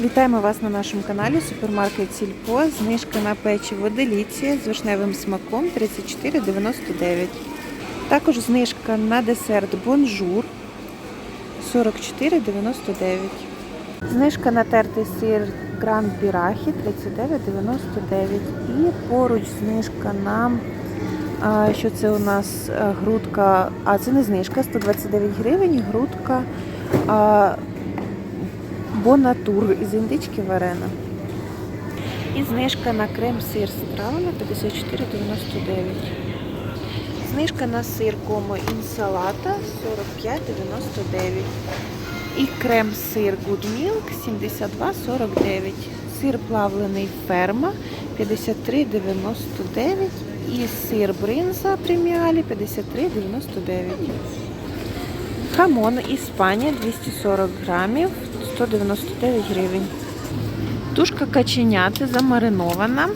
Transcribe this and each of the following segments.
Вітаємо вас на нашому каналі Супермаркет Сільпо. Знижка на печиво Деліція з вишневим смаком 34,99. Також знижка на десерт Бонжур 44,99. Знижка на тертий сир Гранд Бірахі 39,99. І поруч знижка на що це у нас грудка, а це не знижка, 129 гривень, грудка Бонатур із індички варена. І знижка на крем-сир з травами 54,99. Знижка на сир комо інсалата 45,99. І крем-сир Good Milk 72,49. Сир плавлений ферма 53,99. І сир бринза преміалі 53,99. Хамон Іспанія 240 грамів 199 гривень. Тушка каченяти замаринована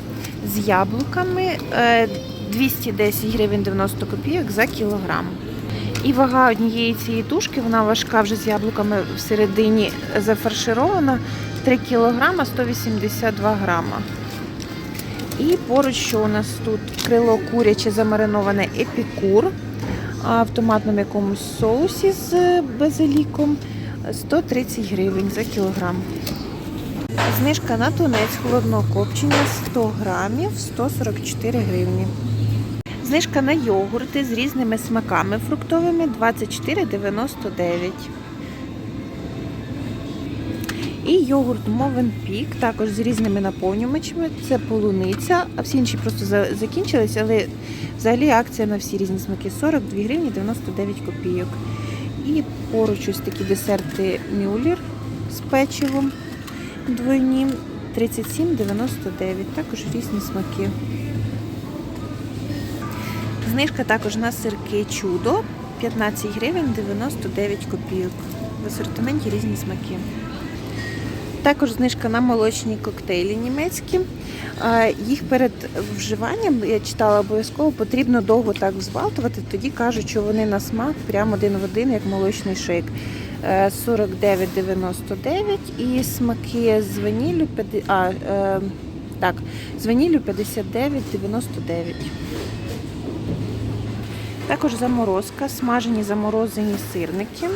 з яблуками е, 210 гривень 90 копійок за кілограм. І вага однієї цієї тушки, вона важка вже з яблуками всередині зафарширована 3 кілограма 182 грама. І поруч, що у нас тут крило куряче замариноване епікур в томатному якомусь соусі з базиліком 130 гривень за кілограм. Знижка на тунець холодного копчення 100 грамів 144 гривні. Знижка на йогурти з різними смаками фруктовими 24,99. І йогурт Мовен Пік, також з різними наповнювачами. Це полуниця, а всі інші просто за- закінчились, але взагалі акція на всі різні смаки 42 гривні 99 копійок. І поруч ось такі десерти Мюллер з печивом двойні 37,99. Також різні смаки. Знижка також на сирки чудо 15 гривень 99 копійок. В асортименті різні смаки. Також знижка на молочні коктейлі німецькі. Е, Їх перед вживанням, я читала обов'язково, потрібно довго так взбалтувати. Тоді кажуть, що вони на смак прямо один в один, як молочний шейк. Е, 49,99 і смаки з ваніллю, а, е, так, з ваніллю 59,99. Також заморозка, смажені заморозені сирники.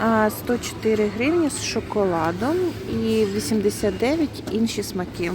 А, 104 гривні з шоколадом і 89 інші смаки.